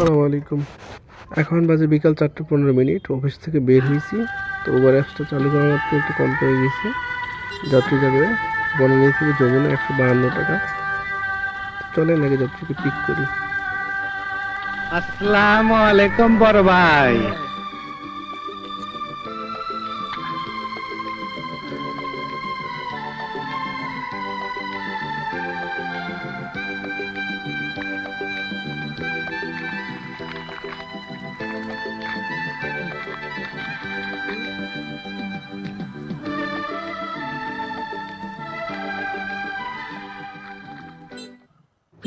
আসসালামু আলাইকুম। এখন বাজে বিকাল চারটে পনেরো মিনিট। অফিস থেকে বের হয়েছি। তো ওভার অ্যাপসটা চালু করার মাত্র একটু কম পেয়ে গেছে। যাত্রী যাবে। বনানী থেকে যমুনা একশো বাহান্ন টাকা। চলে নাকি যাত্রীকে পিক করি। আসসালামু আলাইকুম বড় ভাই।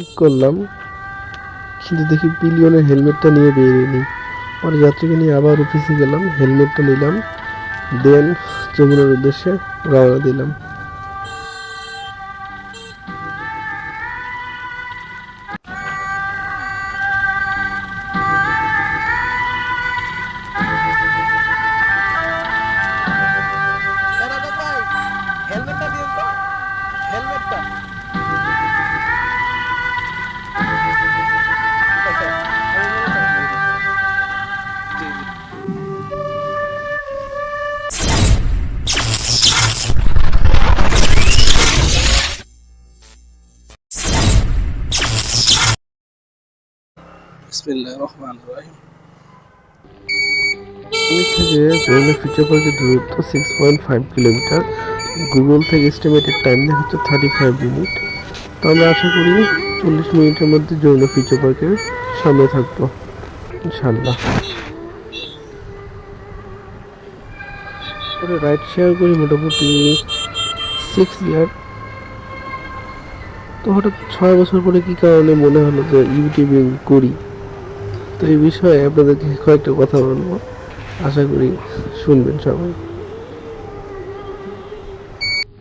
পিক করলাম। কিন্তু দেখি পিলিয়নের হেলমেটটা নিয়ে বেরিয়ে পরে যাত্রীকে নিয়ে আবার অফিসে গেলাম, হেলমেটটা নিলাম দেন যমুনার উদ্দেশ্যে রওনা দিলাম। বিসমিল্লাহির রহমানির রহিম। আমি থেকে জৈন ফিচার পার্কের দূরত্ব six point five kilometre Google থেকে টাইম থার্টি ফাইভ মিনিট আশা করি চল্লিশ মিনিটের মধ্যে পার্কের সামনে থাকব রাইড শেয়ার করি মোটামুটি সিক্স ইয়ার তো হঠাৎ ছয় বছর পরে কি কারণে মনে হলো যে ইউটিউবিং করি? তো এই বিষয়ে আপনাদেরকে কয়েকটা কথা বলব। আশা করি শুনবেন সবাই।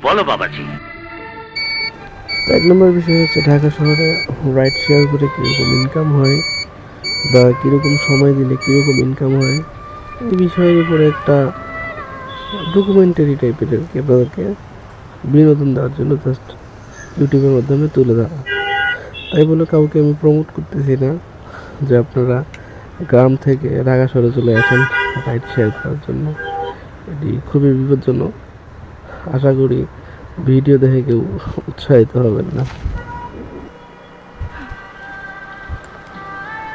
বলো বাবাজি। এক নম্বর বিষয় হচ্ছে ঢাকা শহরে রাইড শেয়ার করে কীরকম ইনকাম হয় বা কীরকম সময় দিলে কীরকম ইনকাম হয় এই বিষয়ের উপরে একটা ডকুমেন্টারি টাইপের আর কি আপনাদেরকে বিনোদন দেওয়ার জন্য জাস্ট ইউটিউবের মাধ্যমে তুলে ধরা। তাই বলে কাউকে আমি প্রমোট করতেছি না যে আপনারা গ্রাম থেকে ঢাকা শহরে চলে আসেন রাইড শেয়ার করার জন্য। এটি খুবই বিপজ্জনক। আশা করি ভিডিও দেখে কেউ উৎসাহিত হবেন না।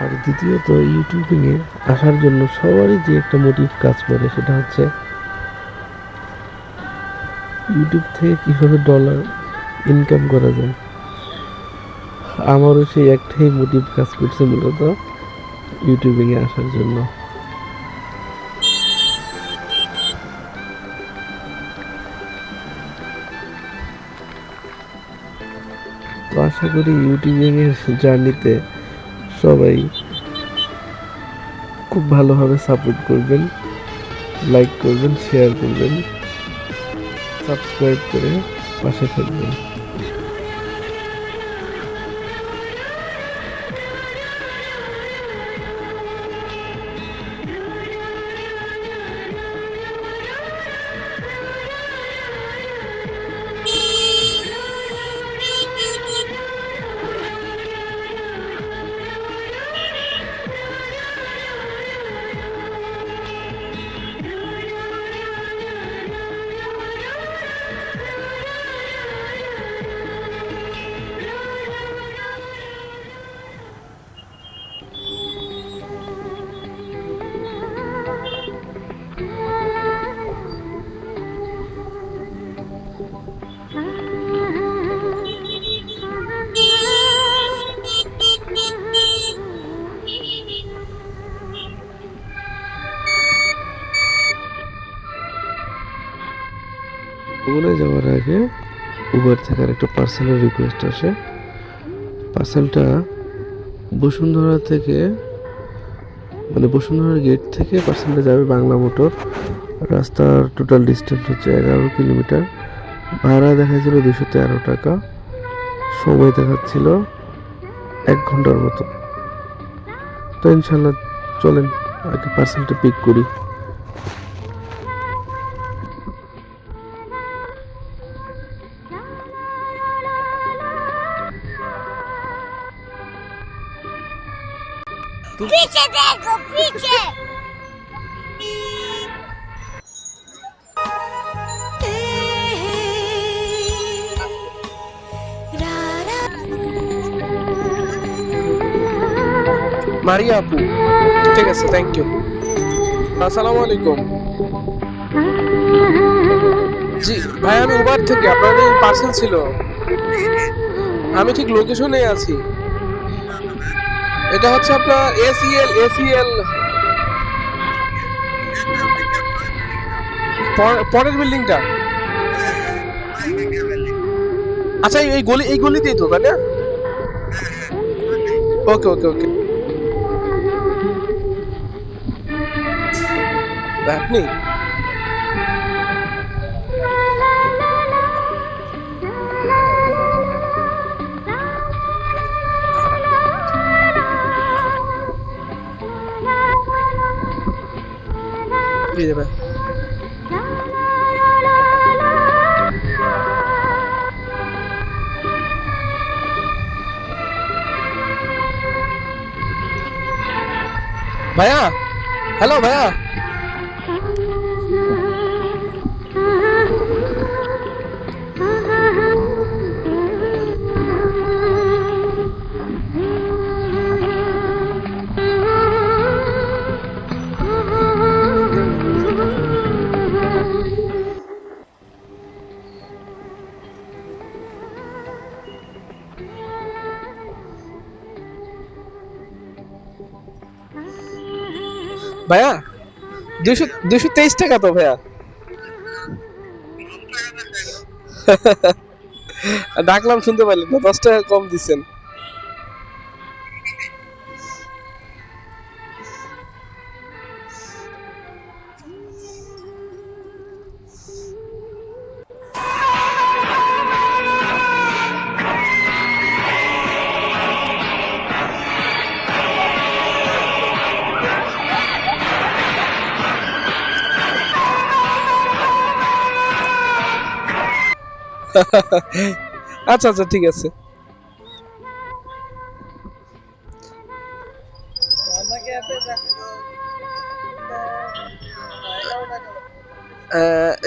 আর দ্বিতীয়ত ইউটিউবিংয়ে আসার জন্য সবারই যে একটা মোটিভ কাজ করে, সেটা হচ্ছে ইউটিউব থেকে কীভাবে ডলার ইনকাম করা যায়। আমারও সেই একটাই মোটিভ কাজ করছে মূলত। ইউটিউবিংয়ে আসার জন্য। তো আশা করি ইউটিউবিংয়ের জার্নিতে সবাই খুব ভালোভাবে সাপোর্ট করবেন, লাইক করবেন শেয়ার করবেন, সাবস্ক্রাইব করে পাশে থাকবেন। ওগুলো যাওয়ার আগে উবার থেকে একটা পার্সেলের রিকোয়েস্ট আসে। পার্সেলটা বসুন্ধরা থেকে মানে বসুন্ধরা গেট থেকে পার্সেলটা যাবে বাংলা মোটর। রাস্তার টোটাল ডিস্টেন্স হচ্ছে এগারো কিলোমিটার। ভাড়া দেখাচ্ছিল দুশো তেরো টাকা। সময় দেখাচ্ছিল এক ঘণ্টার মতো। তো ইনশাল্লাহ চলেন, আগে পার্সেলটা পিক করি। पीछे देखो पीछे মারিয়া আপু ঠিক আছে থ্যাংক ইউ আসসালামু আলাইকুম জি ভাই আমি উবার থেকে আপনার এই পার্সেল ছিল আমি ঠিক লোকেশনে আছি এটা হচ্ছে আপনার এসিএল এসিএল পরের বিল্ডিংটা? আচ্ছা এই- গলি, এই গলিতেই তো, তাই না? ওকে ওকে ওকে। আপনি দিয়ে দেবে ভাইয়া হ্যালো ভাইয়া ভাইয়া? দুশো দুশো তেইশ টাকা তো ভাইয়া। ডাকলাম শুনতে পারলেন না দশ টাকা কম দিচ্ছেন। আচ্ছা আচ্ছা ঠিক আছে।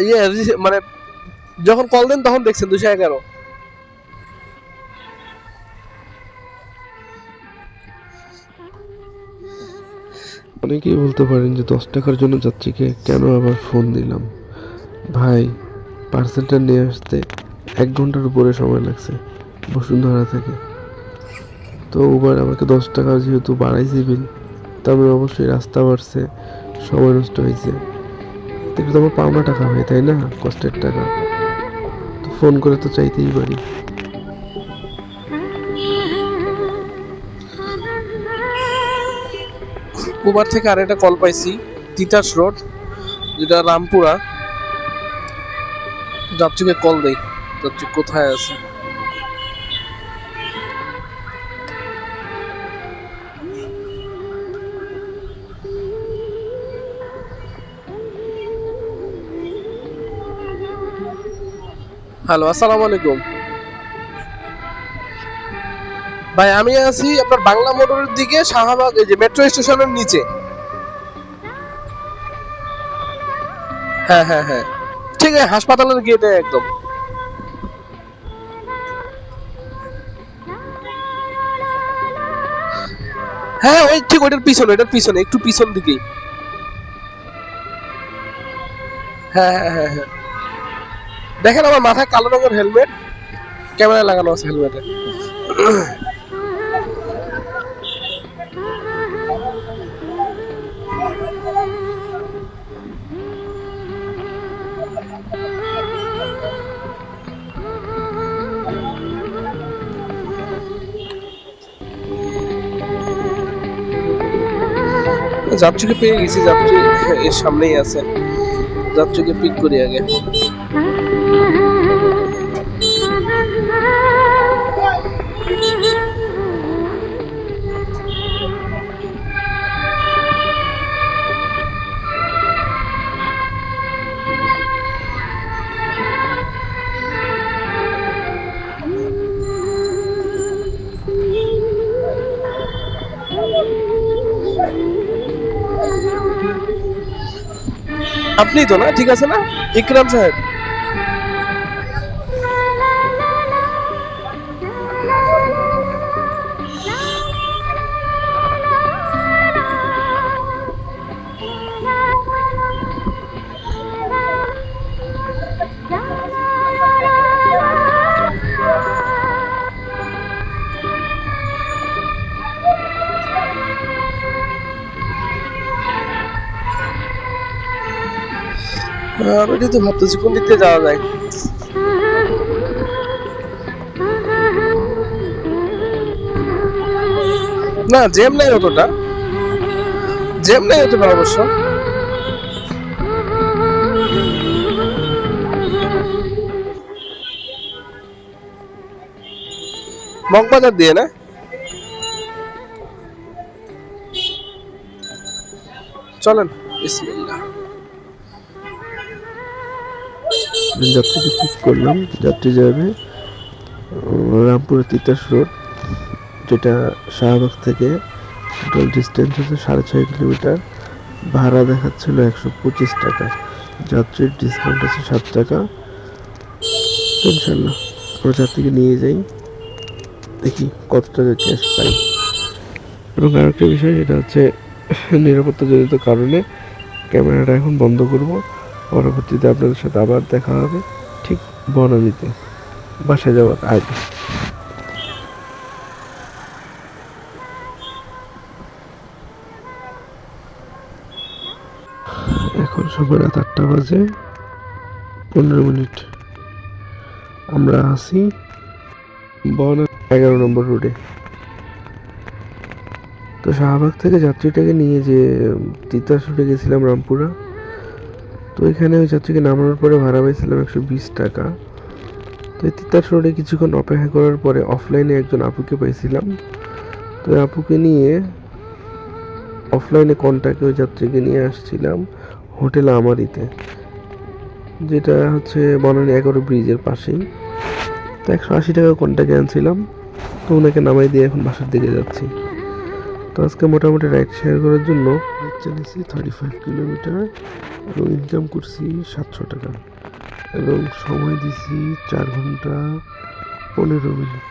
ইয়ে মানে যখন কল দেন তখন দেখছেন দুশো এগারো। অনেকেই বলতে পারেন যে দশ টাকার জন্য যাত্রীকে কেন আবার ফোন দিলাম। ভাই পার্সেলটা নিয়ে আসতে এক ঘণ্টার উপরে সময় লাগছে বসুন্ধরা থেকে। তো উবার আমাকে দশ টাকা যেহেতু বাড়াইছে বিল তো আমি অবশ্যই রাস্তা বাড়ছে, সময় নষ্ট হয়েছে। এটা তো আমার পাওনা টাকা হয়, তাই না? কষ্টের টাকা। তো ফোন করে তো চাইতেই পারি। উবার থেকে আর একটা কল পাইছি, তিতাস রোড, যেটা রামপুরা। যাত্রীকে কল দেই যাত্রী কোথায় আছে? হ্যালো আসসালামু আলাইকুম। ভাই, আমি আছি আপনার বাংলা মোটরের দিকে, শাহবাগ, এই যে মেট্রো স্টেশনের নিচে। হ্যাঁ হ্যাঁ হ্যাঁ। ঠিক আছে, হাসপাতালের গেটে একদম। হ্যাঁ ওই ঠিক ওইটার পিছনে ওইটার পিছনে, একটু পিছন দিকেই। হ্যাঁ হ্যাঁ হ্যাঁ হ্যাঁ। দেখেন আমার মাথায় কালো রঙের হেলমেট ক্যামেরা লাগানো আছে হেলমেটে। যাত্রীকে পেয়ে গেছি যাত্রী এর সামনেই আছে। যাত্রীকে পিক করি আগে। আপনি তো না ঠিক আছে না ইকরাম সাহেব আমি তো ভাবতেছি কোন দিক থেকে যাওয়া যায়। না জেম নাই অতটা। জ্যাম নাই অতটা অবশ্য। মগবাজার দিয়ে না? চলেন, বিসমিল্লাহ। যাত্রীকে পিক করলাম যাত্রী যাবে উম, রামপুর তিতাস রোড যেটা শাহবাগ থেকে টোটাল ডিস্টেন্স হচ্ছে সাড়ে ছয় কিলোমিটার। ভাড়া দেখাচ্ছিল একশো পঁচিশ টাকা। যাত্রীর ডিসকাউন্ট আছে সাত টাকা। ইনশাল্লাহ আমরা যাত্রীকে নিয়ে যাই। দেখি কত টাকা ক্যাশ পাই। এবং আরেকটা বিষয় যেটা হচ্ছে নিরাপত্তাজনিত কারণে ক্যামেরাটা এখন বন্ধ করব। পরবর্তীতে আপনাদের সাথে আবার দেখা হবে ঠিক বনানীতে। বাসায় যাওয়ার আগে। এখন সময় রাত আটটা বাজে, পনেরো মিনিট। আমরা আছি বনা এগারো নম্বর রোডে। তো শাহবাগ থেকে যাত্রীটাকে নিয়ে যে তিতাস রোডে গেছিলাম রামপুরা তো এখানে ওই যাত্রীকে নামানোর পরে ভাড়া পাইছিলাম একশো বিশ টাকা। তো এই তিতাস রোডে কিছুক্ষণ অপেক্ষা করার পরে অফলাইনে একজন আপুকে পাইছিলাম তো আপুকে নিয়ে অফলাইনে কন্ট্যাক্টে ওই যাত্রীকে নিয়ে আসছিলাম হোটেল আমারিতে, যেটা হচ্ছে বনানী এগারো ব্রিজের পাশেই। তো একশো আশি টাকা কন্ট্যাক্টে আনছিলাম। তো ওনাকে নামাই দিয়ে এখন বাসার দিকে যাচ্ছি। তো আজকে মোটামুটি রাইড শেয়ার করার জন্য চালিয়েছি থার্টি ফাইভ কিলোমিটার এবং ইনকাম করছি সাতশো টাকা। এবং সময় দিছি চার ঘণ্টা পনেরো মিনিট।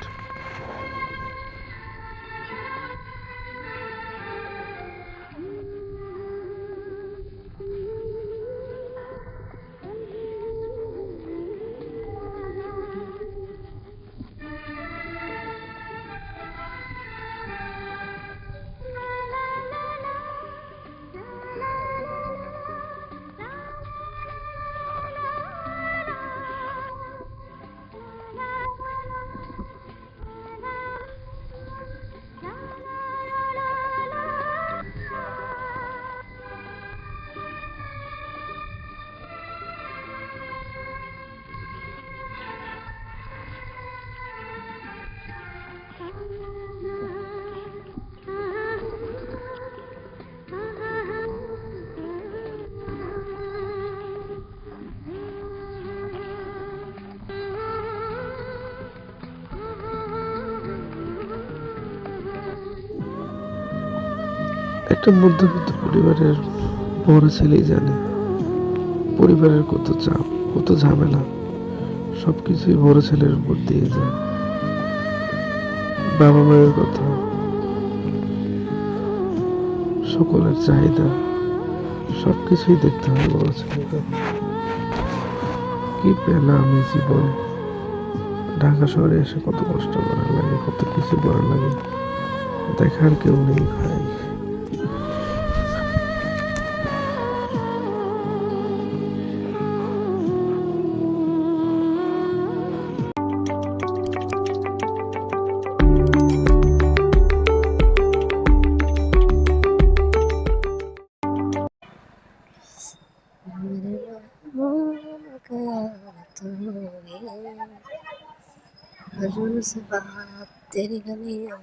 একটা মধ্যবিত্ত পরিবারের বড় ছেলেই জানে, পরিবারের কত চাপ, কত ঝামেলা সব কিছুই বড় ছেলের উপর দিয়ে যায়। বাবা মায়ের কথা, সকলের চাহিদা সব কিছুই দেখতে হয় বড় ছেলেকে। কি পেলাম এই জীবনে? ঢাকা শহরে এসে কত কষ্ট করা লাগে, কত কিছু করা লাগে, দেখার কেউ নেই ভাই। रोज बात तेरी गलियों